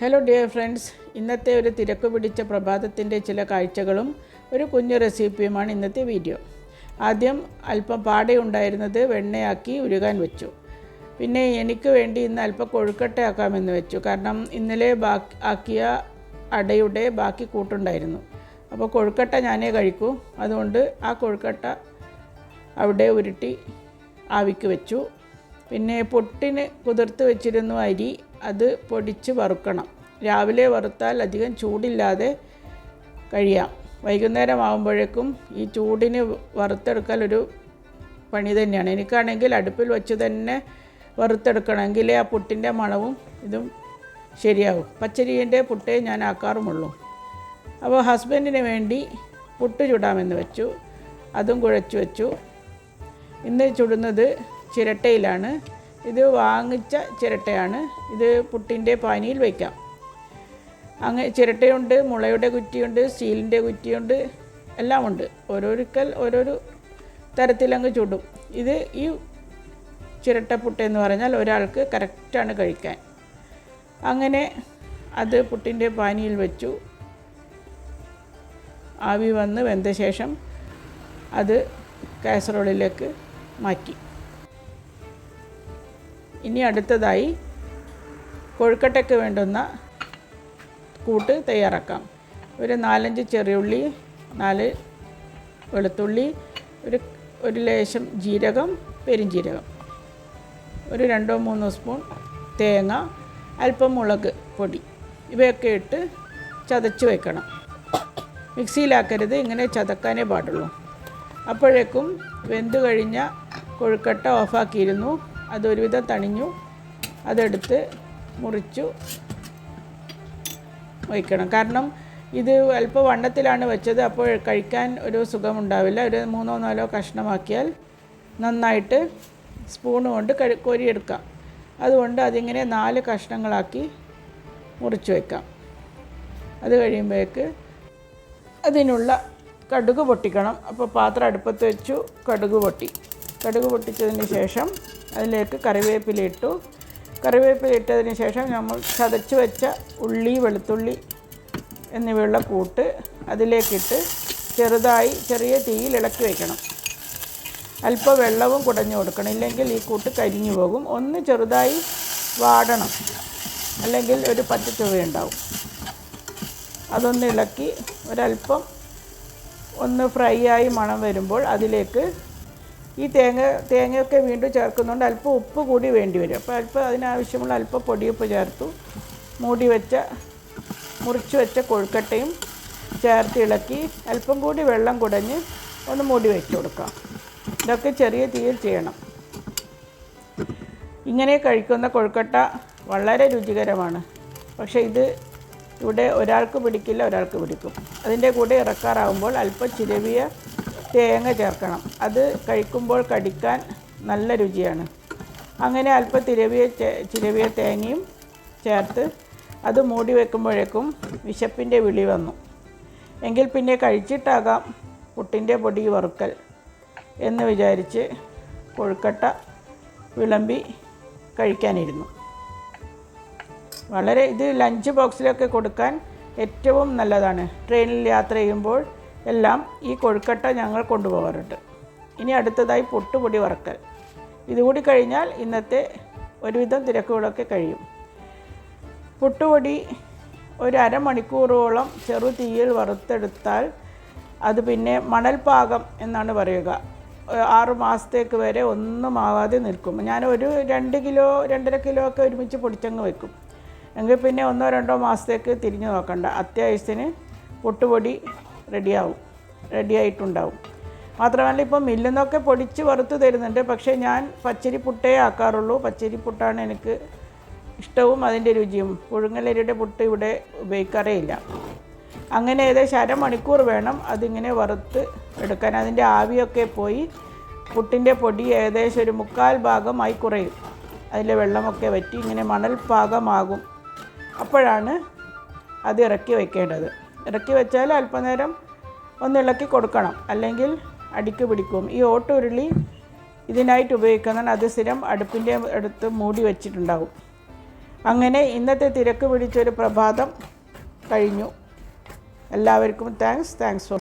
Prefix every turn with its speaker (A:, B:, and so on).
A: Hello dear friends ഇന്നത്തെ ഒരു തിരക്ക് പിടിച്ച പ്രഭാതത്തിന്റെ ചില കാഴ്ചകളും ഒരു കുഞ്ഞു റെസിപ്പിയുമാണ് ഇന്നത്തെ വീഡിയോ ആദ്യം അല്പം പാടെ ഉണ്ടായിരുന്നത് വെണ്ണയാക്കി ഉരുകാൻ വെച്ചു. പിന്നെ എനിക്ക് വേണ്ടി ഇന്ന് അല്പം കൊഴുക്കട്ടയാക്കാമെന്ന് വെച്ചു. കാരണം ഇന്നലെ ബാക്കി ആക്കിയ അടയുടെ ബാക്കി കൂട്ടുണ്ടായിരുന്നു. അപ്പോൾ കൊഴുക്കട്ട ഞാനേ കഴിക്കൂ. അതുകൊണ്ട് ആ കൊഴുക്കട്ട അവിടെ ഉരുട്ടി ആവിക്ക് വെച്ചു. പിന്നെ പൊട്ടിന് കുതിർത്ത് വെച്ചിരുന്നു അരി. അത് പൊടിച്ച് വറുക്കണം. രാവിലെ വറുത്താൽ അധികം ചൂടില്ലാതെ കഴിയാം. വൈകുന്നേരം ആകുമ്പോഴേക്കും ഈ ചൂടിന് വറുത്തെടുക്കൽ ഒരു പണി തന്നെയാണ്. എനിക്കാണെങ്കിൽ അടുപ്പിൽ വെച്ച് തന്നെ വറുത്തെടുക്കണമെങ്കിലേ ആ പുട്ടിന്റെ മണവും ഇതും ശരിയാവും. പച്ചരിന്റെ പുട്ടേ ഞാൻ ആക്കാറുമുള്ളൂ. അപ്പോൾ ഹസ്ബൻഡിന് വേണ്ടി പുട്ട് ചുടാമെന്ന് വെച്ചു. അതും കുഴച്ചു വെച്ചു. ഇന്ന് ചുടുന്നത് ചിരട്ടയിലാണ്. ഇത് വാങ്ങിച്ച ചിരട്ടയാണ്. ഇത് പുട്ടിന്റെ പാനിയിൽ വയ്ക്കാം അങ്ങനെ ചിരട്ടയുണ്ട് മുളയുടെ കുറ്റിയുണ്ട് സ്റ്റീലിന്റെ കുറ്റിയുണ്ട് എല്ലാം ഉണ്ട് ഓരോരുക്കൽ ഓരോരു തരത്തിലങ്ങ് ചുടും. ഇത് ഈ ചിരട്ടപ്പുട്ട് എന്ന് പറഞ്ഞാൽ ഒരാൾക്ക് കറക്റ്റാണ് കഴിക്കാൻ. അങ്ങനെ അത് പുട്ടിന്റെ പാനിയിൽ വെച്ചു. ആവി വന്ന് വെന്ത ശേഷം അത് കാസറോളിലേക്ക് മാറ്റി. ഇനി അടുത്തതായി കൊഴുക്കട്ടയ്ക്ക് വേണ്ടുന്ന കൂട്ട് തയ്യാറാക്കാം. ഒരു നാലഞ്ച് ചെറിയുള്ളി നാല് വെളുത്തുള്ളി ഒരു ഒരു ലേശം ജീരകം പെരിഞ്ജീരകം ഒരു രണ്ടോ മൂന്നോ സ്പൂൺ തേങ്ങ അല്പം മുളക് പൊടി. ഇവയൊക്കെ ഇട്ട് ചതച്ച് വെക്കണം. മിക്സിയിലാക്കരുത് ഇങ്ങനെ ചതക്കാനേ പാടുള്ളൂ. അപ്പോഴേക്കും വെന്ത് കഴിഞ്ഞ കൊഴുക്കട്ട ഓഫാക്കിയിരുന്നു. അതൊരുവിധം തണിഞ്ഞു. അതെടുത്ത് മുറിച്ചു വയ്ക്കണം. കാരണം ഇത് അല്പം വണ്ണത്തിലാണ് വെച്ചത്. അപ്പോൾ കഴിക്കാൻ ഒരു സുഖമുണ്ടാവില്ല. ഒരു മൂന്നോ നാലോ കഷ്ണമാക്കിയാൽ നന്നായിട്ട് സ്പൂൺ കൊണ്ട് കഴി കോരിയെടുക്കാം. അതുകൊണ്ട് അതിങ്ങനെ നാല് കഷ്ണങ്ങളാക്കി മുറിച്ച് വയ്ക്കാം. അത് കഴിയുമ്പോഴേക്ക് അതിനുള്ള കടുക് പൊട്ടിക്കണം. അപ്പോൾ പാത്രം അടുപ്പത്ത് വെച്ചു കടുക് പൊട്ടി. കടുക് പൊട്ടിച്ചതിന് ശേഷം അതിലേക്ക് കറിവേപ്പില ഇട്ടു. കറിവേപ്പില ഇട്ടതിന് ശേഷം നമ്മൾ ചതച്ച് വെച്ച ഉള്ളി വെളുത്തുള്ളി എന്നിവയുള്ള കൂട്ട് അതിലേക്കിട്ട് ചെറുതായി ചെറിയ തീയിൽ ഇളക്കി വയ്ക്കണം അല്പം വെള്ളവും കുടഞ്ഞു കൊടുക്കണം. ഇല്ലെങ്കിൽ ഈ കൂട്ട് കരിഞ്ഞു പോകും. ഒന്ന് ചെറുതായി വാടണം. അല്ലെങ്കിൽ ഒരു പച്ച ചുവയുണ്ടാവും അതൊന്ന് ഇളക്കി ഒരല്പം ഒന്ന് ഫ്രൈ ആയി മണം വരുമ്പോൾ അതിലേക്ക് ഈ തേങ്ങ തേങ്ങയൊക്കെ വീണ്ടും ചേർക്കുന്നുണ്ട് അല്പം ഉപ്പ് കൂടി വേണ്ടി വരും. അപ്പോൾ അല്പം അതിനാവശ്യമുള്ള അല്പം പൊടിയുപ്പ് ചേർത്തു. മൂടി വെച്ച മുറിച്ച് വെച്ച കൊഴുക്കട്ടയും ചേർത്ത് ഇളക്കി അല്പം കൂടി വെള്ളം കുടഞ്ഞ് ഒന്ന് മൂടി വെച്ച് കൊടുക്കാം. ഇതൊക്കെ ചെറിയ തീയിൽ ചെയ്യണം. ഇങ്ങനെ കഴിക്കുന്ന കൊഴുക്കട്ട വളരെ രുചികരമാണ്. പക്ഷേ ഇത് ഇവിടെ ഒരാൾക്ക് പിടിക്കില്ല ഒരാൾക്ക് പിടിക്കും. അതിന്റെ കൂടെ ഇറക്കാറാവുമ്പോൾ അല്പം ചിരവിയ തേങ്ങ ചേർക്കണം. അത് കഴിക്കുമ്പോൾ കടിക്കാൻ നല്ല രുചിയാണ്. അങ്ങനെ അല്പം തിരവിയ ചിരവിയ തേങ്ങയും ചേർത്ത് അത് മൂടി വെക്കുമ്പോഴേക്കും വിശപ്പിന്റെ വിളി വന്നു. എങ്കിൽ പിന്നെ കഴിച്ചിട്ടാകാം പുട്ടിന്റെ പൊടി വറുക്കൽ എന്ന് വിചാരിച്ച് കൊഴുക്കട്ട വിളമ്പി കഴിക്കാനിരുന്നു. വളരെ ഇത് ലഞ്ച് ബോക്സിലൊക്കെ കൊടുക്കാൻ ഏറ്റവും നല്ലതാണ്. ട്രെയിനിൽ യാത്ര ചെയ്യുമ്പോൾ എല്ലാം ഈ കൊഴുക്കട്ട ഞങ്ങൾ കൊണ്ടുപോകാറുണ്ട്. ഇനി അടുത്തതായി പൊട്ടുപൊടി വറക്കൽ. ഇതുകൂടി കഴിഞ്ഞാൽ ഇന്നത്തെ ഒരുവിധം തിരക്കുകളൊക്കെ കഴിയും. പുട്ടുപൊടി ഒരു അരമണിക്കൂറോളം ചെറു തീയിൽ വറുത്തെടുത്താൽ അത് പിന്നെ മണൽപാകം എന്നാണ് പറയുക. ആറു മാസത്തേക്ക് വരെ ഒന്നും ആവാതെ നിൽക്കും. ഞാൻ ഒരു രണ്ട് കിലോ രണ്ടര കിലോ ഒക്കെ ഒരുമിച്ച് പൊടിച്ചങ്ങ് വെക്കും. എങ്കിൽ പിന്നെ ഒന്നോ രണ്ടോ മാസത്തേക്ക് തിരിഞ്ഞു നോക്കണ്ട. അത്യാവശ്യത്തിന് പൊട്ടുപൊടി റെഡിയാവും റെഡിയായിട്ടുണ്ടാവും. മാത്രമല്ല ഇപ്പോൾ മില്ലിൽ പൊടിച്ച് വറുത്ത് തരുന്നുണ്ട്. പക്ഷേ ഞാൻ പച്ചരി പുട്ടേ ആക്കാറുള്ളൂ. പച്ചരി പുട്ടാണ് എനിക്ക് ഇഷ്ടവും അതിന്റെ രുചിയും. പുഴുങ്ങലരിയുടെ പുട്ട് ഇവിടെ ഉപയോഗിക്കാറേ ഇല്ല. അങ്ങനെ ഏകദേശം അരമണിക്കൂർ വേണം അതിങ്ങനെ വറുത്ത് എടുക്കാൻ. അതിന്റെ ആവിയൊക്കെ പോയി പുട്ടിന്റെ പൊടി ഏകദേശം ഒരു മുക്കാൽ ഭാഗമായി കുറയും. അതിലെ വെള്ളമൊക്കെ വറ്റി ഇങ്ങനെ മണൽ പാകമാകും അപ്പോഴാണ് അത് ഇറക്കി വയ്ക്കേണ്ടത് ഇറക്കി വെച്ചാൽ അല്പനേരം ഒന്ന് ഇളക്കി കൊടുക്കണം. അല്ലെങ്കിൽ അടിക്ക് പിടിക്കും. ഈ ഓട്ടുരുളി ഇതിനായിട്ട് ഉപയോഗിക്കുന്നതാണ് അത് സ്ഥിരം അടുപ്പിന്റെ അടുത്ത് മൂടി വെച്ചിട്ടുണ്ടാവും. അങ്ങനെ ഇന്നത്തെ തിരക്ക് പിടിച്ചൊരു പ്രഭാതം കഴിഞ്ഞു. എല്ലാവർക്കും താങ്ക്സ് താങ്ക്സ്